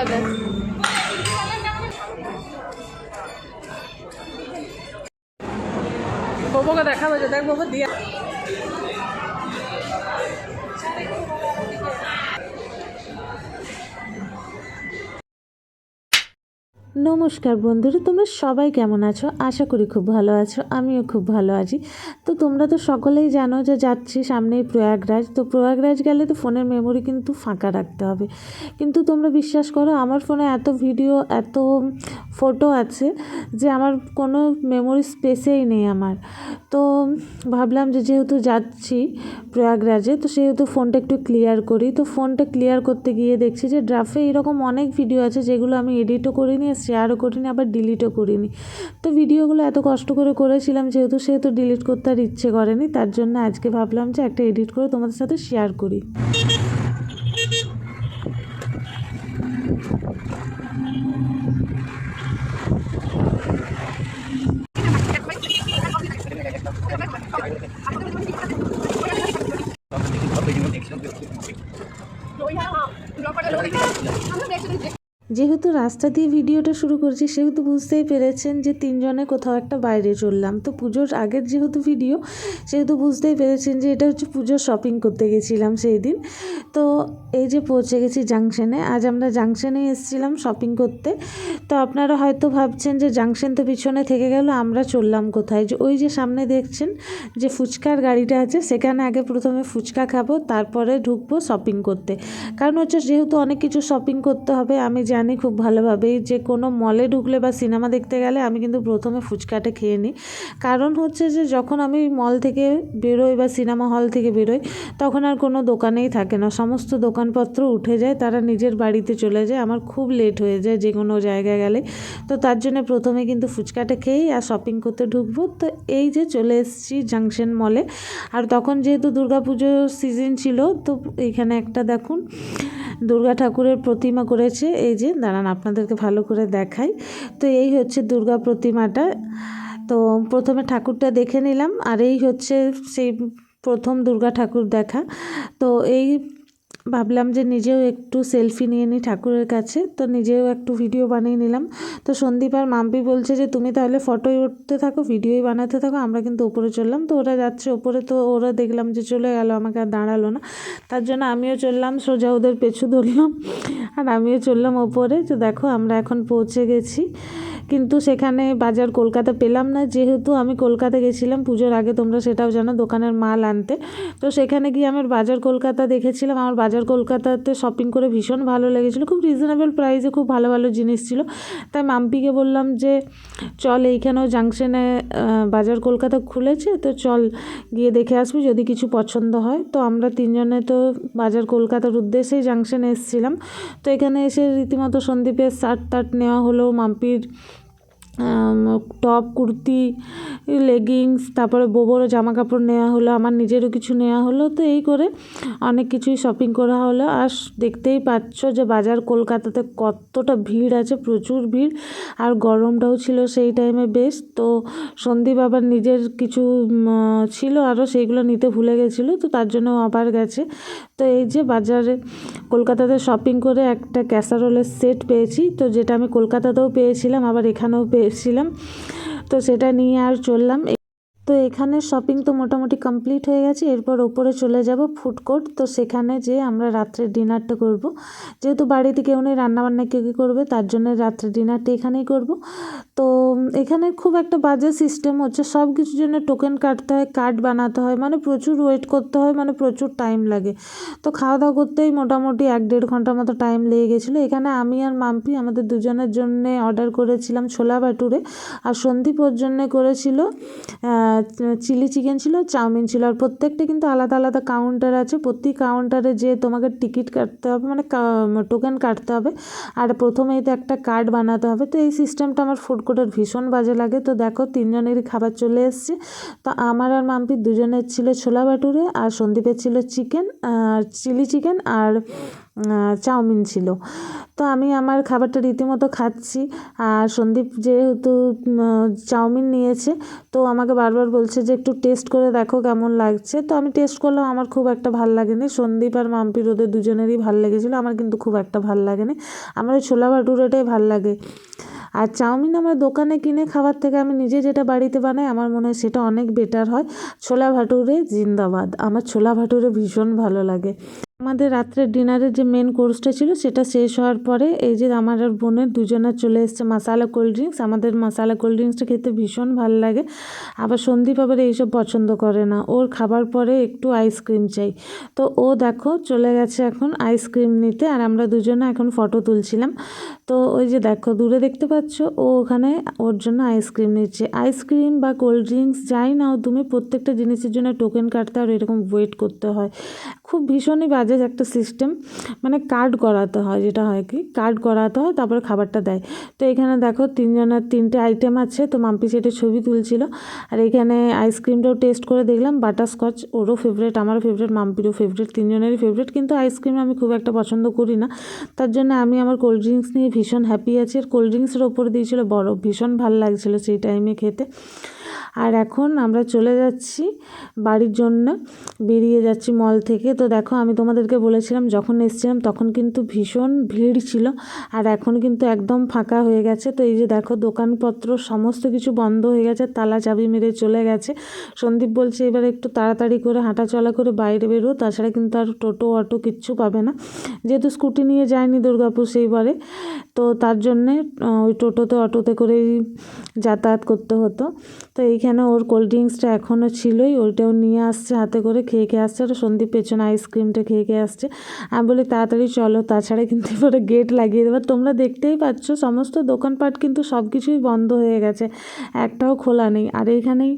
করাতে বউকে দেখা হয়েছে দেখ বউকে দিয়া নমস্কার বন্ধুরা, তোমরা সবাই কেমন আছো? আশা করি খুব ভালো আছো, আমিও খুব ভালো আছি। তো তোমরা তো সকলেই জানো যে যাচ্ছি সামনেই প্রয়াগরাজ, তো প্রয়াগরাজ গেলে তো ফোনের মেমোরি কিন্তু ফাঁকা রাখতে হবে। কিন্তু তোমরা বিশ্বাস করো, আমার ফোনে এত ভিডিও এত ফটো আছে যে আমার কোনো মেমোরি স্পেসেই নেই আমার। তো ভাবলাম যে যেহেতু যাচ্ছি প্রয়াগরাজে, তো সেহেতু ফোনটা একটু ক্লিয়ার করি। তো ফোনটা ক্লিয়ার করতে গিয়ে দেখছি যে ড্রাফে এরকম অনেক ভিডিও আছে যেগুলো আমি এডিটও করিনি শেয়ারও করিনি, আবার ডিলিটও করিনি। তো ভিডিওগুলো এত কষ্ট করে করেছিলাম, যেহেতু সেহেতু ডিলিট করতে আর ইচ্ছে করেনি, তার জন্য আজকে ভাবলাম যে একটা এডিট করে তোমাদের সাথে শেয়ার করি। যেহেতু রাস্তা দিয়ে ভিডিওটা শুরু করছি, সেহেতু বুঝতেই পেরেছেন যে তিনজনে কোথাও একটা বাইরে চললাম। তো পুজোর আগের যেহেতু ভিডিও, সেহেতু বুঝতেই পেরেছেন যে এটা হচ্ছে পুজোর শপিং করতে গেছিলাম সেই দিন। তো এই যে পৌঁছে গেছি জাংশনে আজ আমরা জাংশনে এসেছিলাম শপিং করতে। তো আপনারা হয়তো ভাবছেন যে জাংশন তো পিছনে থেকে গেল, আমরা চললাম কোথায়? যে ওই যে সামনে দেখছেন যে ফুচকার গাড়িটা আছে, সেখানে আগে প্রথমে ফুচকা খাব, তারপরে ঢুকবো শপিং করতে। কারণ হচ্ছে যেহেতু অনেক কিছু শপিং করতে হবে, আমি জানি খুব ভালোভাবেই যে কোনো মলে ঢুকলে বা সিনেমা দেখতে গেলে আমি কিন্তু প্রথমে ফুচকাটা খেয়ে নিই। কারণ হচ্ছে যে যখন আমি মল থেকে বেরোই বা সিনেমা হল থেকে বেরোই, তখন আর কোনো দোকানেই থাকে না। সমস্ত দোকানপত্র উঠে যায়, তারা নিজের বাড়িতে চলে যায়। আমার খুব লেট হয়ে যায় যে কোনো জায়গায় গেলে। তো তার জন্য প্রথমে কিন্তু ফুচকাটা খেয়েই আর শপিং করতে ঢুকবো। তো এই যে চলে এসেছি জাংশন মলে আর তখন যেহেতু দুর্গাপুজোর সিজন ছিল, তো এইখানে একটা দেখুন দুর্গা ঠাকুরের প্রতিমা করেছে। এই যে, দাঁড়ান, আপনাদেরকে ভালো করে দেখাই। তো এই হচ্ছে দুর্গা প্রতিমাটা। তো প্রথমে ঠাকুরটা দেখে নিলাম। আর এই হচ্ছে সেই প্রথম দুর্গা ঠাকুর দেখা। তো এই ভাবলাম যে নিজেও একটু সেলফি নিয়ে নিই ঠাকুরের কাছে, তো নিজেও একটু ভিডিও বানিয়ে নিলাম। তো সন্দীপ আর মাম্পি বলছে যে, তুমি তাহলে ফটোই উঠতে থাকো ভিডিওই বানাতে থাকো, আমরা কিন্তু ওপরে চললাম। তো ওরা যাচ্ছে ওপরে তো ওরা দেখলাম যে চলে গেল, আমাকে আর দাঁড়াল না। তার জন্য আমিও চললাম, সোজা ওদের পেছু ধরলাম, আর আমিও চললাম ওপরে। তো দেখো, আমরা এখন পৌঁছে গেছি। কিন্তু সেখানে বাজার কলকাতা পেলাম না, যেহেতু আমি কলকাতা গেছিলাম, পুজোর আগে তোমরা সেটাও জানো, দোকানের মাল আনতে। তো সেখানে গিয়ে আমার বাজার কলকাতা দেখেছিলাম, আমার বাজার কলকাতাতে শপিং করে ভীষণ ভালো লেগেছিলো। খুব রিজনেবল প্রাইসে খুব ভালো ভালো জিনিস ছিল। তাই মাম্পিকে বললাম যে, চল এইখানেও জাংশনে বাজার কলকাতা খুলেছে, তো চল গিয়ে দেখে আসবি যদি কিছু পছন্দ হয়। তো আমরা তিনজনে তো বাজার কলকাতার উদ্দেশ্যেই জাংশনে এসেছিলাম। তো এখানে এসে রীতিমতো সন্দীপের শার্ট টার্ট নেওয়া হলো, মাম্পির টপ, কুর্তি লেগিংস তারপরে বোবরও জামা কাপড় নেওয়া হলো, আমার নিজেরও কিছু নেওয়া হলো, তো এই করে অনেক কিছুই শপিং করা হলো। আর দেখতেই পাচ্ছ যে বাজার কলকাতাতে কতটা ভিড় আছে, প্রচুর ভিড়, আর গরমটাও ছিল সেই টাইমে বেশ। তো সন্দীপ আবার নিজের কিছু ছিল আরও, সেইগুলো নিতে ভুলে গেছিল, তো তার জন্য আবার গেছে। তো এই যে বাজারে কলকাতাতে শপিং করে একটা ক্যাসারোলের সেট পেয়েছি। তো যেটা আমি কলকাতাতেও পেয়েছিলাম, আবার এখানেও পেয়েছিলাম। তো সেটা নিয়ে আর চললাম। তো এখানে শপিং তো মোটামুটি কমপ্লিট হয়ে গেছে, এরপর ওপরে চলে যাব ফুড কোর্ট তো সেখানে যে আমরা রাত্রে ডিনারটা করব। যেহেতু বাড়িতে কেউ নেই, রান্নাবান্না কেউ কী করবে, তার জন্য রাত্রে ডিনারটা এখানেই করব। তো এখানে খুব একটা বাজে সিস্টেম হচ্ছে সব কিছুর জন্য টোকেন কাটতে হয় কার্ড বানাতে হয় মানে প্রচুর ওয়েট করতে হয় মানে প্রচুর টাইম লাগে। তো খাওয়া দাওয়া করতেই মোটামুটি এক দেড় ঘণ্টার মতো টাইম লেগে গেছিল। এখানে আমি আর মাম্পি আমাদের দুজনের জন্যে অর্ডার করেছিলাম ছোলা বাটুরে আর সন্দীপ জন্যে করেছিল চিলি চিকেন ছিল, চাউমিন ছিল, আর প্রত্যেকটা কিন্তু আলাদা আলাদা কাউন্টার আছে। প্রতি কাউন্টারে যে তোমাকে টিকিট কাটতে হবে মানে টোকেন কাটতে হবে। আর প্রথমেই তো একটা কার্ড বানাতে হবে। তো এই সিস্টেমটা আমার ফুড কোর্টের ভীষণ বাজে লাগে। তো দেখো, তিনজনেরই খাবার চলে এসছে। তো আমার আর মাম্পির দুজনের ছিল ছোলা বাটুরে আর সন্দীপের ছিল চিকেন আর চিলি চিকেন আর চাউমিন ছিল। তো আমি আমার খাবারটা রীতিমতো খাচ্ছি। আর সন্দীপ যেহেতু চাউমিন নিয়েছে, তো আমাকে বারবার বলছে যে একটু টেস্ট করে দেখো কেমন লাগছে। তো আমি টেস্ট করলাম, আমার খুব একটা ভালো লাগেনি। সন্দীপ আর মাম্পির ওদের দুজনেরই ভালো লেগেছিলো, আমার কিন্তু খুব একটা ভালো লাগেনি। আমার ওই ছোলা ভাটুরেটাই ভালো লাগে। আর চাউমিন আমার দোকানে কিনে খাবার থেকে আমি নিজে যেটা বাড়িতে বানাই, আমার মনে হয় সেটা অনেক বেটার হয়। ছোলা ভাটুরে জিন্দাবাদ। আমার ছোলা ভাটুরে ভীষণ ভালো লাগে। আমাদের রাত্রের ডিনারের যে মেন কোর্সটা ছিল, সেটা শেষ হওয়ার পরে এই যে আমার আর বোনের দুজনের চলে এসছে মশালা কোল্ড ড্রিঙ্কস আমাদের মশালা কোল্ড ড্রিঙ্কসটা খেতে ভীষণ ভালো লাগে। আবার সন্দীপ আবার এইসব পছন্দ করে না। ওর খাবার পরে একটু আইসক্রিম চাই। তো ও দেখো চলে গেছে এখন আইসক্রিম নিতে আর আমরা দুজনে এখন ফটো তুলছিলাম। তো ওই যে দেখো, দূরে দেখতে পাচ্ছ, ও ওখানে ওর জন্য আইসক্রিম নিচ্ছে। আইসক্রিম বা কোল্ড ড্রিঙ্কস যাই নাও তুমি, প্রত্যেকটা জিনিসের জন্য টোকেন কাটতে আর এরকম ওয়েট করতে হয়। খুব ভীষণই বাজে একটা সিস্টেম মানে কার্ড করাতে হয়, যেটা হয় কি কার্ড করাতে হয়, তারপরে খাবারটা দেয়। তো এখানে দেখো তিনজনের তিনটে আইটেম আছে, তো মাম্পি সেটা ছবি তুলছিল। আর এখানে আইসক্রিমটাও টেস্ট করে দেখলাম বাটারস্কচ ওরও ফেভারিট আমারও ফেভারিট মাম্পিরও ফেভারিট তিনজনেরই ফেভারিট কিন্তু আইসক্রিম আমি খুব একটা পছন্দ করি না। তার জন্য আমি আমার কোল্ড ড্রিঙ্কস নিয়ে ভীষণ হ্যাপি আছি। আর কোল্ড ড্রিঙ্কসের ওপর দিয়েছিল বরফ, ভীষণ ভালো লাগছিল সেই টাইমে খেতে। আর এখন আমরা চলে যাচ্ছি বাড়ির জন্য। বেরিয়ে যাচ্ছি মল থেকে। তো দেখো, আমি তোমাদেরকে বলেছিলাম, যখন এসেছিলাম তখন কিন্তু ভীষণ ভিড় ছিল আর এখন কিন্তু একদম ফাঁকা হয়ে গেছে। তো এই যে দেখো, দোকানপত্র সমস্ত কিছু বন্ধ হয়ে গেছে, তালা চাবি মেরে চলে গেছে। সন্দীপ বলছে, এবার একটু তাড়াতাড়ি করে হাঁটা চলা করে বাইরে বেরো, তাছাড়া কিন্তু আর টোটো, অটো কিচ্ছু পাবে না। যেহেতু স্কুটি নিয়ে যায়নি দুর্গাপুর সেইবারে, তো তার জন্যে ওই টোটোতে, অটোতে করেই যাতায়াত করতে হতো। তো এইখানে ওর কোল্ড ড্রিঙ্কসটা এখনও ছিলই? ওইটাও নিয়ে আসছে, হাতে করে খেয়ে খেয়ে আসছে। আর সন্দীপ পেছনে আইসক্রিমটা খেয়ে খেয়ে আসছে। আমি বলি, তাড়াতাড়ি চলো। তাছাড়া কিন্তু এবারে গেট লাগিয়ে দেবে। তোমরা দেখতেই পাচ্ছ, সমস্ত দোকানপাট কিন্তু সব কিছুই বন্ধ হয়ে গেছে। একটাও খোলা নেই। আর এইখানেই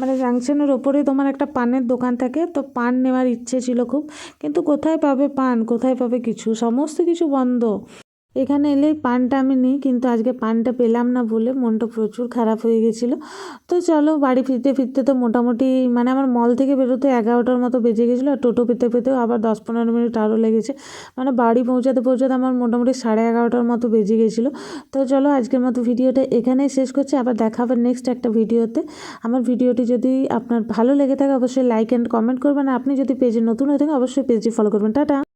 মানে জাংশনের ওপরেই তোমার একটা পানের দোকান থাকে, তো পান নেওয়ার ইচ্ছে ছিল খুব। কিন্তু কোথায় পাবে পান? কোথায় পাবে কিছু? সমস্ত কিছু বন্ধ। এখানে এলেই পানটা আমি নিই, কিন্তু আজকে পানটা পেলাম না বলে মনটা প্রচুর খারাপ হয়ে গেছিল। তো চলো বাড়ি ফিরতে ফিরতে তো মোটামুটি মানে আমার মল থেকে বেরোতে এগারোটার মতো বেজে গেছিল আর টোটো পেতে পেতেও আবার দশ পনেরো মিনিট আরও লেগেছে। মানে বাড়ি পৌঁছাতে পৌঁছাতে আমার মোটামুটি সাড়ে এগারোটার মতো বেজে গেছিল। তো চলো আজকের মতো ভিডিওটা এখানেই শেষ করছি, আবার দেখা হবে নেক্সট একটা ভিডিওতে। আমার ভিডিওটি যদি আপনার ভালো লেগে থাকে, অবশ্যই লাইক অ্যান্ড কমেন্ট করবেন। আপনি যদি পেজে নতুন হয়ে থাকেন, অবশ্যই পেজটি ফলো করবেন। টাটা!